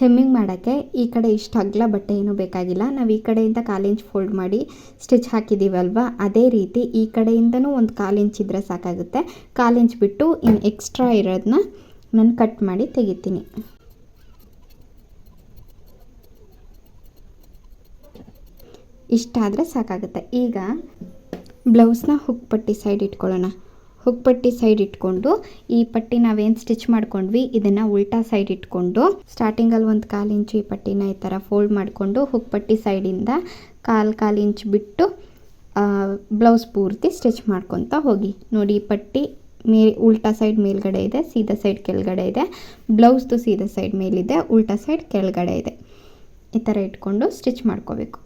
Hemming ಮಾಡೋಕ್ಕೆ ಈ ಕಡೆ ಇಷ್ಟು ಅಗಲ ಬಟ್ಟೆ ಏನೂ ಬೇಕಾಗಿಲ್ಲ. ನಾವು ಈ ಕಡೆಯಿಂದ ಕಾಲು ಫೋಲ್ಡ್ ಮಾಡಿ ಸ್ಟಿಚ್ ಹಾಕಿದ್ದೀವಲ್ವ ಅದೇ ರೀತಿ ಈ ಕಡೆಯಿಂದನೂ ಒಂದು ಕಾಲು ಇಂಚ್ ಇದ್ದರೆ ಸಾಕಾಗುತ್ತೆ. ಕಾಲು ಇಂಚ್ ಬಿಟ್ಟು ಇನ್ನು ಎಕ್ಸ್ಟ್ರಾ ಇರೋದನ್ನ ನಾನು ಕಟ್ ಮಾಡಿ ತೆಗಿತೀನಿ. ಇಷ್ಟಾದರೆ ಸಾಕಾಗುತ್ತೆ. ಈಗ ಬ್ಲೌಸ್ನ ಹುಕ್ ಪಟ್ಟಿ ಸೈಡ್ ಇಟ್ಕೊಳ್ಳೋಣ. ಹುಕ್ ಪಟ್ಟಿ ಸೈಡ್ ಇಟ್ಕೊಂಡು, ಈ ಪಟ್ಟಿ ನಾವೇನು ಸ್ಟಿಚ್ ಮಾಡ್ಕೊಂಡ್ವಿ, ಇದನ್ನು ಉಲ್ಟಾ ಸೈಡ್ ಇಟ್ಕೊಂಡು ಸ್ಟಾರ್ಟಿಂಗಲ್ಲಿ ಒಂದು ಕಾಲು ಇಂಚು ಈ ಪಟ್ಟಿನ ಈ ಥರ ಫೋಲ್ಡ್ ಮಾಡಿಕೊಂಡು ಹುಕ್ ಪಟ್ಟಿ ಸೈಡಿಂದ ಕಾಲು ಕಾಲು ಇಂಚು ಬಿಟ್ಟು ಬ್ಲೌಸ್ ಪೂರ್ತಿ ಸ್ಟಿಚ್ ಮಾಡ್ಕೊತ ಹೋಗಿ. ನೋಡಿ, ಈ ಪಟ್ಟಿ ಮೇ, ಉಲ್ಟಾ ಸೈಡ್ ಮೇಲ್ಗಡೆ ಇದೆ, ಸೀದಾ ಸೈಡ್ ಕೆಳಗಡೆ ಇದೆ. ಬ್ಲೌಸ್ದು ಸೀದಾ ಸೈಡ್ ಮೇಲಿದೆ, ಉಲ್ಟಾ ಸೈಡ್ ಕೆಳಗಡೆ ಇದೆ. ಈ ಥರ ಇಟ್ಕೊಂಡು ಸ್ಟಿಚ್ ಮಾಡ್ಕೋಬೇಕು.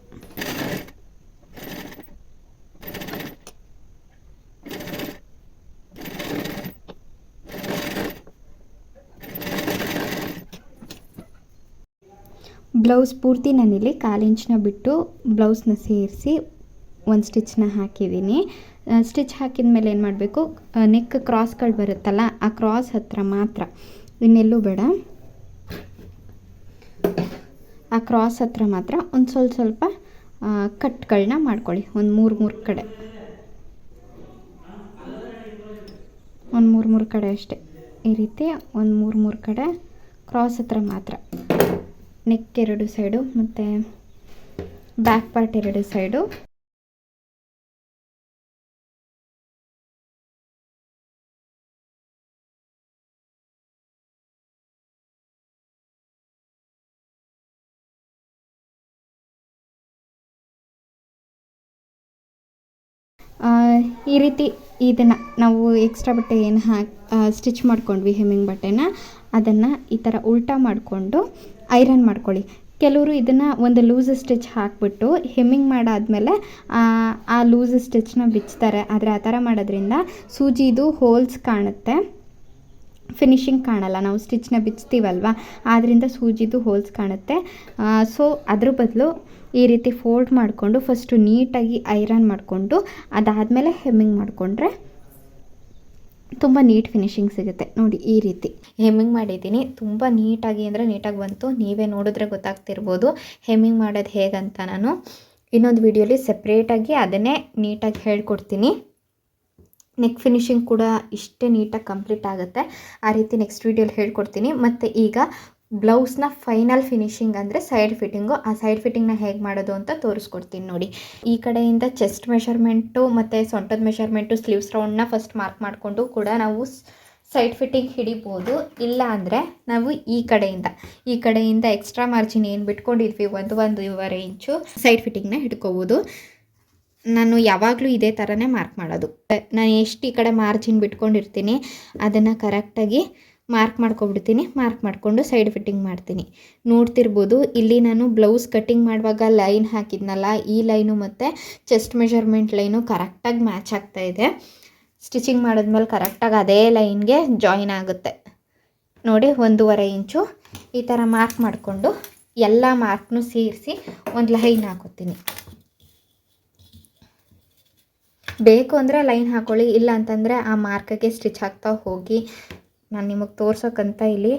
ಬ್ಲೌಸ್ ಪೂರ್ತಿ ನಾನಿಲ್ಲಿ ಕಾಲಿಂಚನ್ನ ಬಿಟ್ಟು ಬ್ಲೌಸ್ನ ಸೇರಿಸಿ ಒಂದು ಸ್ಟಿಚ್ನ ಹಾಕಿದ್ದೀನಿ. ಸ್ಟಿಚ್ ಹಾಕಿದ ಮೇಲೆ ಏನು ಮಾಡಬೇಕು? ನೆಕ್ ಕ್ರಾಸ್ಗಳು ಬರುತ್ತಲ್ಲ, ಆ ಕ್ರಾಸ್ ಹತ್ರ ಮಾತ್ರ. ಇನ್ನೆಲ್ಲೂ ಬೇಡ. ಆ ಕ್ರಾಸ್ ಹತ್ರ ಮಾತ್ರ ಒಂದು ಸ್ವಲ್ಪ ಸ್ವಲ್ಪ ಕಟ್ಗಳನ್ನ ಮಾಡ್ಕೊಳ್ಳಿ. ಒಂದು ಮೂರು ಮೂರು ಕಡೆ. ಒಂದು ಮೂರು ಮೂರು ಕಡೆ ಅಷ್ಟೇ. ಈ ರೀತಿ ಒಂದು ಮೂರು ಮೂರು ಕಡೆ ಕ್ರಾಸ್ ಹತ್ರ ಮಾತ್ರ. ನೆಕ್ ಎರಡು ಸೈಡು ಮತ್ತು ಬ್ಯಾಕ್ ಪಾರ್ಟ್ ಎರಡು ಸೈಡು ಈ ರೀತಿ ಇದನ್ನು ನಾವು ಎಕ್ಸ್ಟ್ರಾ ಬಟ್ಟೆ ಏನು ಹಾಕಿ ಸ್ಟಿಚ್ ಮಾಡ್ಕೊಂಡ್ವಿ ಹೆಮ್ಮಿಂಗ್ ಬಟ್ಟೆನ, ಅದನ್ನು ಈ ಥರ ಉಲ್ಟಾ ಮಾಡಿಕೊಂಡು ಐರನ್ ಮಾಡ್ಕೊಳ್ಳಿ. ಕೆಲವರು ಇದನ್ನು ಒಂದು ಲೂಸ್ ಸ್ಟಿಚ್ ಹಾಕ್ಬಿಟ್ಟು ಹೆಮ್ಮಿಂಗ್ ಮಾಡಾದಮೇಲೆ, ಆ ಲೂಸ್ ಸ್ಟಿಚ್ನ ಬಿಚ್ತಾರೆ. ಆದರೆ ಆ ಥರ ಮಾಡೋದ್ರಿಂದ ಸೂಜಿದು ಹೋಲ್ಸ್ ಕಾಣುತ್ತೆ. ಫಿನಿಶಿಂಗ್ ಕಾಣಲ್ಲ. ನಾವು ಸ್ಟಿಚ್ನ ಬಿಚ್ತೀವಲ್ವ? ಆದ್ದರಿಂದ ಸೂಜಿದು ಹೋಲ್ಸ್ ಕಾಣುತ್ತೆ. ಸೊ ಅದ್ರ ಬದಲು ಈ ರೀತಿ ಫೋಲ್ಡ್ ಮಾಡಿಕೊಂಡು, ಫಸ್ಟು ನೀಟಾಗಿ ಐರನ್ ಮಾಡಿಕೊಂಡು, ಅದಾದಮೇಲೆ ಹೆಮ್ಮಿಂಗ್ ಮಾಡಿಕೊಂಡ್ರೆ ತುಂಬ ನೀಟ್ ಫಿನಿಶಿಂಗ್ ಸಿಗುತ್ತೆ. ನೋಡಿ ಈ ರೀತಿ. ಹೆಮ್ಮಿಂಗ್ ಮಾಡಿದ್ದೀನಿ. ತುಂಬ ನೀಟಾಗಿ ಅಂದರೆ ನೀಟಾಗಿ ಬಂತು. ನೀವೇ ನೋಡಿದ್ರೆ ಗೊತ್ತಾಗ್ತಿರ್ಬೋದು. ಹೆಮ್ಮಿಂಗ್ ಮಾಡೋದು ಹೇಗಂತ ನಾನು ಇನ್ನೊಂದು ವಿಡಿಯೋಲಿ ಸಪ್ರೇಟಾಗಿ ಅದನ್ನೇ ನೀಟಾಗಿ ಹೇಳ್ಕೊಡ್ತೀನಿ. ನೆಕ್ ಫಿನಿಶಿಂಗ್ ಕೂಡ ಇಷ್ಟೇ ನೀಟಾಗಿ ಕಂಪ್ಲೀಟ್ ಆಗುತ್ತೆ. ಆ ರೀತಿ ನೆಕ್ಸ್ಟ್ ವೀಡಿಯೋಲಿ ಹೇಳ್ಕೊಡ್ತೀನಿ. ಮತ್ತು ಈಗ ಬ್ಲೌಸ್ನ ಫೈನಲ್ ಫಿನಿಶಿಂಗ್ ಅಂದರೆ ಸೈಡ್ ಫಿಟ್ಟಿಂಗು. ಆ ಸೈಡ್ ಫಿಟ್ಟಿಂಗ್ನ ಹೇಗೆ ಮಾಡೋದು ಅಂತ ತೋರಿಸ್ಕೊಡ್ತೀನಿ ನೋಡಿ. ಈ ಕಡೆಯಿಂದ ಚೆಸ್ಟ್ ಮೆಷರ್ಮೆಂಟು ಮತ್ತು ಸೊಂಟದ ಮೆಷರ್ಮೆಂಟು ಸ್ಲೀವ್ಸ್ ರೌಂಡ್ನ ಫಸ್ಟ್ ಮಾರ್ಕ್ ಮಾಡಿಕೊಂಡು ಕೂಡ ನಾವು ಸೈಡ್ ಫಿಟ್ಟಿಂಗ್ ಹಿಡಿಬೋದು. ಇಲ್ಲ ಅಂದರೆ ನಾವು ಈ ಕಡೆಯಿಂದ. ಈ ಕಡೆಯಿಂದ ಎಕ್ಸ್ಟ್ರಾ ಮಾರ್ಜಿನ್ ಏನು ಬಿಟ್ಕೊಂಡಿದ್ವಿ? ಒಂದು ಒಂದೂವರೆ ಇಂಚು ಸೈಡ್ ಫಿಟ್ಟಿಂಗ್ನ ಹಿಡ್ಕೋಬೋದು. ನಾನು ಯಾವಾಗಲೂ ಇದೇ ಥರನೇ ಮಾರ್ಕ್ ಮಾಡೋದು. ನಾನು ಎಷ್ಟು ಈ ಕಡೆ ಮಾರ್ಜಿನ್ ಬಿಟ್ಕೊಂಡಿರ್ತೀನಿ, ಅದನ್ನು ಕರೆಕ್ಟಾಗಿ ಮಾರ್ಕ್ ಮಾಡ್ಕೊಬಿಡ್ತೀನಿ. ಮಾರ್ಕ್ ಮಾಡಿಕೊಂಡು ಸೈಡ್ ಫಿಟ್ಟಿಂಗ್ ಮಾಡ್ತೀನಿ. ನೋಡ್ತಿರ್ಬೋದು, ಇಲ್ಲಿ ನಾನು ಬ್ಲೌಸ್ ಕಟ್ಟಿಂಗ್ ಮಾಡುವಾಗ ಲೈನ್ ಹಾಕಿದ್ನಲ್ಲ, ಈ ಲೈನು ಮತ್ತು ಚೆಸ್ಟ್ ಮೆಷರ್ಮೆಂಟ್ ಲೈನು ಕರೆಕ್ಟಾಗಿ ಮ್ಯಾಚ್ ಆಗ್ತಾ ಇದೆ. ಸ್ಟಿಚಿಂಗ್ ಮಾಡಿದ್ಮೇಲೆ ಕರೆಕ್ಟಾಗಿ ಅದೇ ಲೈನ್ಗೆ ಜಾಯಿನ್ ಆಗುತ್ತೆ. ನೋಡಿ, ಒಂದೂವರೆ ಇಂಚು. ಈ ಥರ ಮಾರ್ಕ್ ಮಾಡಿಕೊಂಡು ಎಲ್ಲ ಮಾರ್ಕ್ನೂ ಸೇರಿಸಿ ಒಂದು ಲೈನ್ ಹಾಕೋತೀನಿ. ಬೇಕು ಅಂದರೆ ಲೈನ್ ಹಾಕೊಳ್ಳಿ, ಇಲ್ಲ ಅಂತಂದರೆ ಆ ಮಾರ್ಕಗೆ ಸ್ಟಿಚ್ ಹಾಕ್ತಾ ಹೋಗಿ ನಾನು ನಿಮಗೆ ತೋರ್ಸೋಕ್ಕಂತ ಇಲ್ಲಿ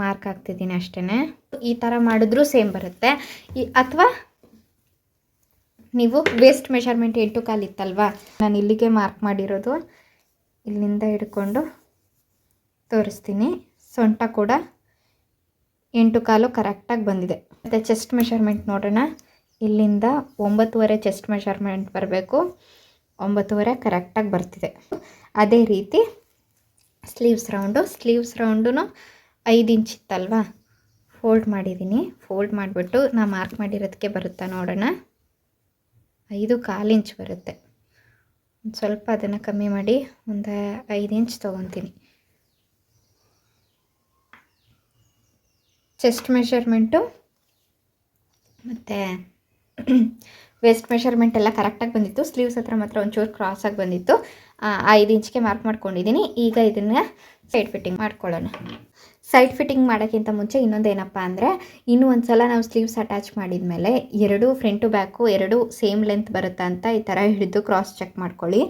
ಮಾರ್ಕ್ ಹಾಕ್ತಿದ್ದೀನಿ ಅಷ್ಟೇ ಈ ಥರ ಮಾಡಿದ್ರೂ ಸೇಮ್ ಬರುತ್ತೆ. ಈ, ಅಥವಾ ನೀವು ವೇಸ್ಟ್ ಮೆಷರ್ಮೆಂಟ್ ಎಂಟು ಕಾಲು ಇತ್ತಲ್ವಾ? ನಾನು ಇಲ್ಲಿಗೆ ಮಾರ್ಕ್ ಮಾಡಿರೋದು ಇಲ್ಲಿಂದ ಹಿಡ್ಕೊಂಡು ತೋರಿಸ್ತೀನಿ. ಸೊಂಟ ಕೂಡ ಎಂಟು ಕಾಲು ಕರೆಕ್ಟಾಗಿ ಬಂದಿದೆ. ಮತ್ತು ಚೆಸ್ಟ್ ಮೆಷರ್ಮೆಂಟ್ ನೋಡೋಣ. ಇಲ್ಲಿಂದ ಒಂಬತ್ತುವರೆ ಚೆಸ್ಟ್ ಮೆಷರ್ಮೆಂಟ್ ಬರಬೇಕು. ಒಂಬತ್ತುವರೆ ಕರೆಕ್ಟಾಗಿ ಬರ್ತಿದೆ. ಅದೇ ರೀತಿ ಸ್ಲೀವ್ಸ್ ರೌಂಡು ಸ್ಲೀವ್ಸ್ ರೌಂಡು ಐದು ಇಂಚ್ ಇತ್ತಲ್ವಾ? ಫೋಲ್ಡ್ ಮಾಡಿದ್ದೀನಿ ಫೋಲ್ಡ್ ಮಾಡಿಬಿಟ್ಟು ನಾ ಮಾರ್ಕ್ ಮಾಡಿರೋದಕ್ಕೆ ಬರುತ್ತಾ ನೋಡೋಣ. ಐದು ಕಾಲು ಇಂಚ್ ಬರುತ್ತೆ. ಸ್ವಲ್ಪ ಅದನ್ನು ಕಮ್ಮಿ ಮಾಡಿ ಒಂದು ಐದು ಇಂಚ್ ತೊಗೊತೀನಿ. ಚೆಸ್ಟ್ ಮೆಷರ್ಮೆಂಟು ಮತ್ತು ವೇಸ್ಟ್ ಮೆಷರ್ಮೆಂಟ್ ಎಲ್ಲ ಕರೆಕ್ಟಾಗಿ ಬಂದಿತ್ತು. ಸ್ಲೀವ್ಸ್ ಹತ್ರ ಮಾತ್ರ ಒಂಚೂರು ಕ್ರಾಸಾಗಿ ಬಂದಿತ್ತು. ಐದು ಇಂಚಿಗೆ ಮಾರ್ಕ್ ಮಾಡ್ಕೊಂಡಿದ್ದೀನಿ ಈಗ ಇದನ್ನು ಸೈಡ್ ಫಿಟ್ಟಿಂಗ್ ಮಾಡ್ಕೊಳ್ಳೋಣ. ಸೈಡ್ ಫಿಟ್ಟಿಂಗ್ ಮಾಡೋಕ್ಕಿಂತ ಮುಂಚೆ ಇನ್ನೊಂದು ಏನಪ್ಪ ಅಂದರೆ, ಇನ್ನೂ ಒಂದು ಸಲ ನಾವು ಸ್ಲೀವ್ಸ್ ಅಟ್ಯಾಚ್ ಮಾಡಿದ ಮೇಲೆ ಎರಡು ಫ್ರಂಟು ಬ್ಯಾಕು ಎರಡು ಸೇಮ್ ಲೆಂತ್ ಬರುತ್ತಾ ಅಂತ ಈ ಥರ ಹಿಡಿದು ಕ್ರಾಸ್ ಚೆಕ್ ಮಾಡ್ಕೊಳ್ಳಿ.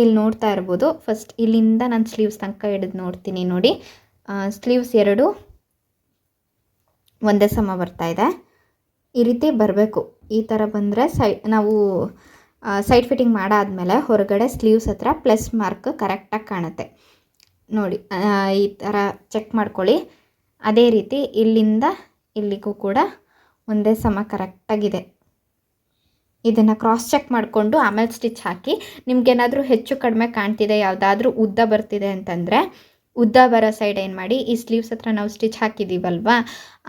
ಇಲ್ಲಿ ನೋಡ್ತಾ ಇರ್ಬೋದು. ಫಸ್ಟ್ ಇಲ್ಲಿಂದ ನಾನು ಸ್ಲೀವ್ಸ್ ತನಕ ಹಿಡಿದು ನೋಡ್ತೀನಿ ನೋಡಿ. ಸ್ಲೀವ್ಸ್ ಎರಡು ಒಂದೇ ಸಮ ಬರ್ತಾ ಇದೆ. ಈ ರೀತಿ ಬರಬೇಕು. ಈ ಥರ ಬಂದರೆ ಸೈ, ನಾವು ಸೈಡ್ ಫಿಟ್ಟಿಂಗ್ ಮಾಡಾದಮೇಲೆ ಹೊರಗಡೆ ಸ್ಲೀವ್ಸ್ ಹತ್ರ ಪ್ಲಸ್ ಮಾರ್ಕ್ ಕರೆಕ್ಟಾಗಿ ಕಾಣುತ್ತೆ. ನೋಡಿ ಈ ಥರ ಚೆಕ್ ಮಾಡ್ಕೊಳ್ಳಿ. ಅದೇ ರೀತಿ ಇಲ್ಲಿಂದ ಇಲ್ಲಿಗೂ ಕೂಡ ಒಂದೇ ಸಮ ಕರೆಕ್ಟಾಗಿದೆ ಇದನ್ನು ಕ್ರಾಸ್ ಚೆಕ್ ಮಾಡಿಕೊಂಡು ಆಮೇಲೆ ಸ್ಟಿಚ್ ಹಾಕಿ ನಿಮಗೇನಾದರೂ ಹೆಚ್ಚು ಕಡಿಮೆ ಕಾಣ್ತಿದೆ, ಯಾವುದಾದ್ರೂ ಉದ್ದ ಬರ್ತಿದೆ ಅಂತಂದರೆ ಉದ್ದ ಬರೋ ಸೈಡ್ ಏನು ಮಾಡಿ, ಈ ಸ್ಲೀವ್ಸ್ ಹತ್ರ ನಾವು ಸ್ಟಿಚ್ ಹಾಕಿದ್ದೀವಲ್ವಾ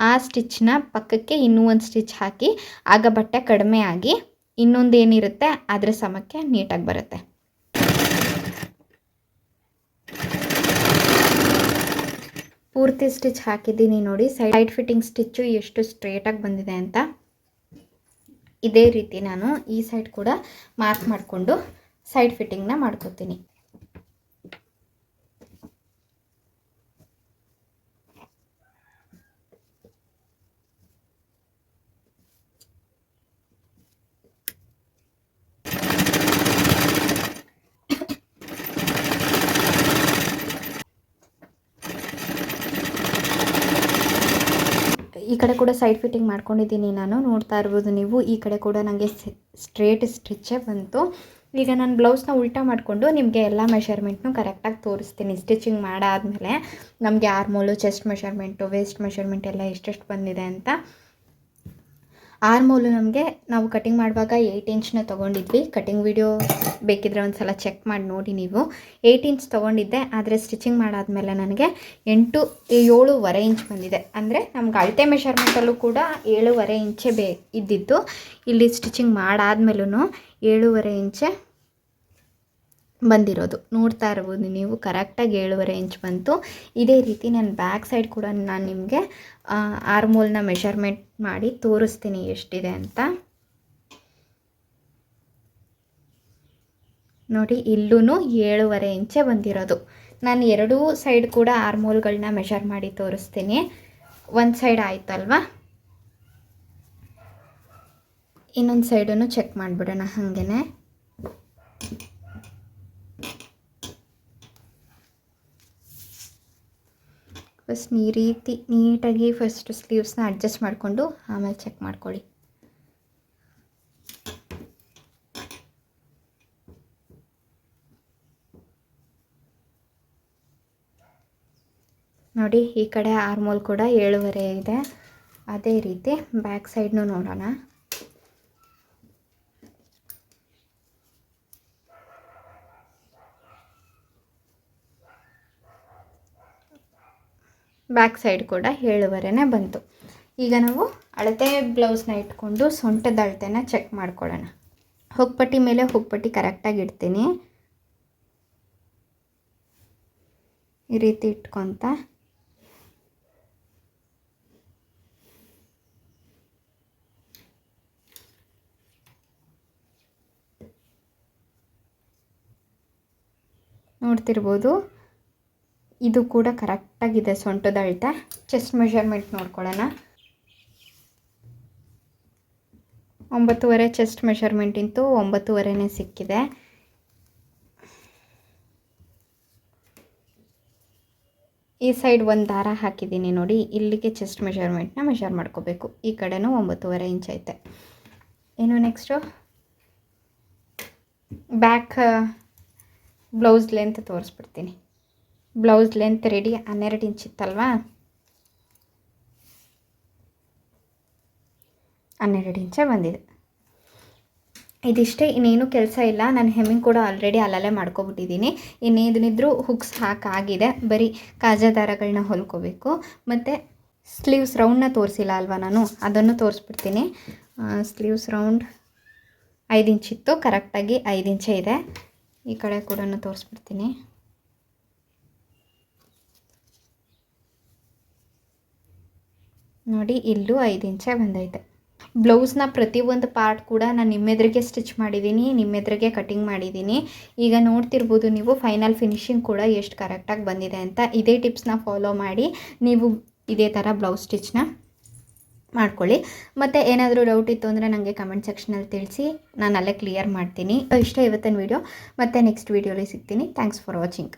ಆ ಸ್ಟಿಚ್ನ ಪಕ್ಕಕ್ಕೆ ಇನ್ನೂ ಒಂದು ಸ್ಟಿಚ್ ಹಾಕಿ, ಆಗ ಬಟ್ಟೆ ಕಡಿಮೆ ಆಗಿ ಇನ್ನೊಂದು ಏನಿರುತ್ತೆ ಅದರ ಸಮಕ್ಕೆ ನೀಟಾಗಿ ಬರುತ್ತೆ. ಪೂರ್ತಿ ಸ್ಟಿಚ್ ಹಾಕಿದ್ದೀನಿ ನೋಡಿ ಸೈಡ್ ಫಿಟ್ಟಿಂಗ್ ಸ್ಟಿಚ್ಚು ಎಷ್ಟು ಸ್ಟ್ರೇಟಾಗಿ ಬಂದಿದೆ ಅಂತ. ಇದೇ ರೀತಿ ನಾನು ಈ ಸೈಡ್ ಕೂಡ ಮಾರ್ಕ್ ಮಾಡಿಕೊಂಡು ಸೈಡ್ ಫಿಟ್ಟಿಂಗ್ನ ಮಾಡ್ಕೋತೀನಿ. ಈ ಕಡೆ ಕೂಡ ಸೈಡ್ ಫಿಟ್ಟಿಂಗ್ ಮಾಡ್ಕೊಂಡಿದ್ದೀನಿ ನಾನು. ನೋಡ್ತಾ ಇರ್ಬೋದು ನೀವು. ಈ ಕಡೆ ಕೂಡ ನನಗೆ ಸ್ಟ್ರೇಟ್ ಸ್ಟಿಚ್ಚೇ ಬಂತು. ಈಗ ನಾನು ಬ್ಲೌಸ್ನ ಉಲ್ಟಾ ಮಾಡಿಕೊಂಡು ನಿಮಗೆ ಎಲ್ಲ ಮೆಷರ್ಮೆಂಟ್ನು ಕರೆಕ್ಟಾಗಿ ತೋರಿಸ್ತೀನಿ. ಸ್ಟಿಚಿಂಗ್ ಮಾಡಾದಮೇಲೆ ನಮಗೆ armhole chest measurement waist measurement ಎಲ್ಲ ಎಷ್ಟೆಷ್ಟು ಬಂದಿದೆ ಅಂತ. ಆರ್ಮೋಲು ನಮಗೆ ನಾವು ಕಟಿಂಗ್ ಮಾಡುವಾಗ ಏಯ್ಟ್ ಇಂಚ್ನ ತೊಗೊಂಡಿದ್ವಿ. ಕಟಿಂಗ್ ವಿಡಿಯೋ ಬೇಕಿದ್ರೆ ಒಂದು ಸಲ ಚೆಕ್ ಮಾಡಿ ನೋಡಿ ನೀವು. ಏಯ್ಟ್ ಇಂಚ್ ತೊಗೊಂಡಿದ್ದೆ, ಆದರೆ ಸ್ಟಿಚಿಂಗ್ ಮಾಡಾದಮೇಲೆ ನನಗೆ ಎಂಟು, ಏಳೂವರೆ ಇಂಚ್ ಬಂದಿದೆ. ಅಂದರೆ ನಮ್ಗೆ ಅಳತೆ ಮೆಷರ್ಮೆಂಟಲ್ಲೂ ಕೂಡ ಏಳೂವರೆ ಇಂಚೆ ಬೇ ಇದ್ದಿದ್ದು ಇಲ್ಲಿ ಸ್ಟಿಚಿಂಗ್ ಮಾಡಾದ್ಮೇಲೂ ಏಳೂವರೆ ಇಂಚೆ ಬಂದಿರೋದು. ನೋಡ್ತಾ ಇರ್ಬೋದು ನೀವು ಕರೆಕ್ಟಾಗಿ ಏಳುವರೆ ಇಂಚ್ ಬಂತು. ಇದೇ ರೀತಿ ನಾನು ಬ್ಯಾಕ್ ಸೈಡ್ ಕೂಡ ನಾನು ನಿಮಗೆ ಆರ್ಮೋಲ್ನ ಮೆಷರ್ಮೆಂಟ್ ಮಾಡಿ ತೋರಿಸ್ತೀನಿ ಎಷ್ಟಿದೆ ಅಂತ. ನೋಡಿ ಇಲ್ಲೂ ಏಳುವರೆ ಇಂಚೆ ಬಂದಿರೋದು. ನಾನು ಎರಡೂ ಸೈಡ್ ಕೂಡ ಆರ್ಮೋಲ್ಗಳನ್ನ ಮೆಷರ್ ಮಾಡಿ ತೋರಿಸ್ತೀನಿ. ಒಂದು ಸೈಡ್ ಆಯ್ತಲ್ವಾ? ಇನ್ನೊಂದು ಸೈಡನ್ನು ಚೆಕ್ ಮಾಡಿಬಿಡೋಣ ಹಾಗೇ ಫಸ್ಟ್ ಈ ರೀತಿ ನೀಟಾಗಿ ಫಸ್ಟ್ ಸ್ಲೀವ್ಸ್ನ ಅಡ್ಜಸ್ಟ್ ಮಾಡಿಕೊಂಡು ಆಮೇಲೆ ಚೆಕ್ ಮಾಡ್ಕೊಳ್ಳಿ. ನೋಡಿ ಈ ಕಡೆ ಆರ್ಮೋಲ್ ಕೂಡ ಏಳುವರೆ ಇದೆ. ಅದೇ ರೀತಿ ಬ್ಯಾಕ್ ಸೈಡ್ನೂ ನೋಡೋಣ. ಬ್ಯಾಕ್ ಸೈಡ್ ಕೂಡ ಏಳುವರೆನೇ ಬಂತು. ಈಗ ನಾವು ಅಳತೆ ಬ್ಲೌಸ್ನ ಇಟ್ಕೊಂಡು ಸೊಂಟದ ಅಳತೆನ ಚೆಕ್ ಮಾಡ್ಕೊಳ್ಳೋಣ. ಹೊಗ್ಪಟ್ಟಿ ಮೇಲೆ ಹೊಗ್ಪಟ್ಟಿ ಕರೆಕ್ಟಾಗಿ ಇಡ್ತೀನಿ. ಈ ರೀತಿ ಇಟ್ಕೊತ. ನೋಡ್ತಿರ್ಬೋದು. ಇದು ಕೂಡ ಕರೆಕ್ಟಾಗಿದೆ ಸೊಂಟದ ಅಳತೆ. ಚೆಸ್ಟ್ ಮೆಷರ್ಮೆಂಟ್ ನೋಡ್ಕೊಳ್ಳೋಣ. ಒಂಬತ್ತುವರೆ ಚೆಸ್ಟ್ ಮೆಷರ್ಮೆಂಟ್ ಇಂತು ಒಂಬತ್ತುವರೆನೇ ಸಿಕ್ಕಿದೆ. ಈ ಸೈಡ್ ಒಂದು ದಾರ ಹಾಕಿದ್ದೀನಿ ನೋಡಿ. ಇಲ್ಲಿಗೆ ಚೆಸ್ಟ್ ಮೆಷರ್ಮೆಂಟ್ನ ಮೆಷರ್ ಮಾಡ್ಕೋಬೇಕು. ಈ ಕಡೆನೂ ಒಂಬತ್ತುವರೆ ಇಂಚ್ ಐತೆ. ಏನು ನೆಕ್ಸ್ಟು ಬ್ಯಾಕ್ ಬ್ಲೌಸ್ ಲೆಂತ್ ತೋರಿಸ್ಬಿಡ್ತೀನಿ. ಬ್ಲೌಸ್ ಲೆಂತ್ ರೆಡಿ ಹನ್ನೆರಡು ಇಂಚ್ ಇತ್ತಲ್ವಾ? ಹನ್ನೆರಡು ಇಂಚೇ ಬಂದಿದೆ. ಇದಿಷ್ಟೇ, ಇನ್ನೇನು ಕೆಲಸ ಇಲ್ಲ. ನಾನು ಹೆಮ್ಮಿಂಗ್ ಕೂಡ ಆಲ್ರೆಡಿ ಅಲ್ಲಲ್ಲೇ ಮಾಡ್ಕೊಬಿಟ್ಟಿದ್ದೀನಿ. ಇನ್ನೇನಿದ್ರೂ ಹುಕ್ಸ್ ಹಾಕಾಗಿದೆ ಬರೀ ಕಾಜಾ ದಾರಗಳನ್ನ ಹೊಲ್ಕೋಬೇಕು. ಮತ್ತು ಸ್ಲೀವ್ಸ್ ರೌಂಡ್ನ ತೋರಿಸಿಲ್ಲ ಅಲ್ವಾ ನಾನು? ಅದನ್ನು ತೋರಿಸ್ಬಿಡ್ತೀನಿ. ಸ್ಲೀವ್ಸ್ ರೌಂಡ್ ಐದು ಇಂಚಿತ್ತು ಕರೆಕ್ಟಾಗಿ ಐದು ಇಂಚೇ ಇದೆ. ಈ ಕಡೆ ಕೂಡ ತೋರಿಸ್ಬಿಡ್ತೀನಿ. ನೋಡಿ, ಇಲ್ಲೂ ಐದು ಇಂಚೆ ಬಂದೈತೆ. ಬ್ಲೌಸ್ನ ಪ್ರತಿಯೊಂದು ಪಾರ್ಟ್ ಕೂಡ ನಾನು ನಿಮ್ಮೆದ್ರಿಗೆ ಸ್ಟಿಚ್ ಮಾಡಿದ್ದೀನಿ ನಿಮ್ಮೆದ್ರಿಗೆ ಕಟಿಂಗ್ ಮಾಡಿದ್ದೀನಿ ಈಗ ನೋಡ್ತಿರ್ಬೋದು ನೀವು ಫೈನಲ್ ಫಿನಿಶಿಂಗ್ ಕೂಡ ಎಷ್ಟು ಕರೆಕ್ಟಾಗಿ ಬಂದಿದೆ ಅಂತ. ಇದೇ ಟಿಪ್ಸ್ನ ಫಾಲೋ ಮಾಡಿ, ನೀವು ಇದೇ ಥರ ಬ್ಲೌಸ್ ಸ್ಟಿಚ್ನ ಮಾಡ್ಕೊಳ್ಳಿ. ಮತ್ತು ಏನಾದರೂ ಡೌಟ್ ಇತ್ತು ಅಂದರೆ ನನಗೆ ಕಮೆಂಟ್ ಸೆಕ್ಷನಲ್ಲಿ ತಿಳಿಸಿ, ನಾನು ಅಲ್ಲೇ ಕ್ಲಿಯರ್ ಮಾಡ್ತೀನಿ. ಇಷ್ಟ ಇವತ್ತಿನ ವೀಡಿಯೋ ಮತ್ತು ನೆಕ್ಸ್ಟ್ ವೀಡಿಯೋಲಿ ಸಿಗ್ತೀನಿ. Thanks for watching